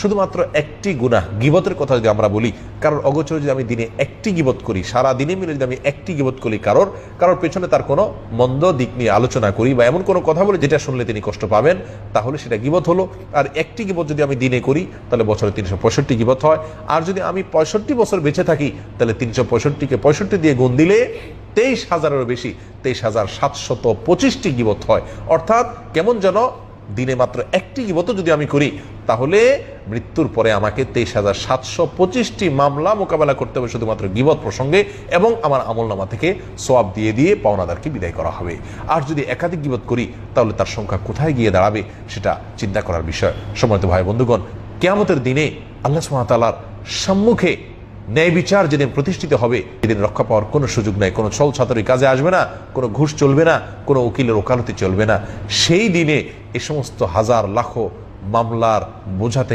শুধুমাত্র একটি গুনাহ, গিবতের কথা যদি আমরা বলি, কারোর অগোচরে যদি আমি দিনে একটি গিবত করি, সারা দিনে মিলে যদি আমি একটি গিবত করি কারোর কারোর পেছনে তার কোনো মন্দ দিক নিয়ে আলোচনা করি বা এমন কোনো কথা বলে যেটা শুনলে তিনি কষ্ট পাবেন, তাহলে সেটা গিবত হলো। আর একটি গিবত যদি আমি দিনে করি, তাহলে বছরে তিনশো পঁয়ষট্টি গিবত হয়। আর যদি আমি পঁয়ষট্টি বছর বেঁচে থাকি, তাহলে তিনশো পঁয়ষট্টিকে পঁয়ষট্টি দিয়ে গুণ দিলে তেইশ হাজারেরও বেশি, তেইশ হাজার সাতশত পঁচিশটি গিবত হয়। অর্থাৎ কেমন যেন দিনে মাত্র একটি গিবত যদি আমি করি তাহলে মৃত্যুর পরে আমাকে তেইশ হাজার সাতশো পঁচিশটি মামলা মোকাবেলা করতে হবে শুধুমাত্র গিবত প্রসঙ্গে এবং আমার আমলনামা থেকে সোয়াব দিয়ে দিয়ে পাওনাদারকে বিদায় করা হবে। আর যদি একাধিক গিবত করি, তাহলে তার সংখ্যা কোথায় গিয়ে দাঁড়াবে সেটা চিন্তা করার বিষয়। সময়ত ভাই বন্ধুগণ, কেয়ামতের দিনে আল্লাহ সুমাতালার সম্মুখে ন্যায় বিচার যেদিন প্রতিষ্ঠিত হবে, সেদিন রক্ষা পাওয়ার কোনো সুযোগ নাই, কোনো ছল ছাত্রী কাজে আসবে না, কোনো ঘুষ চলবে না, কোনো উকিলের ওকালতি চলবে না। সেই দিনে এ সমস্ত হাজার, লাখো মামলার বোঝা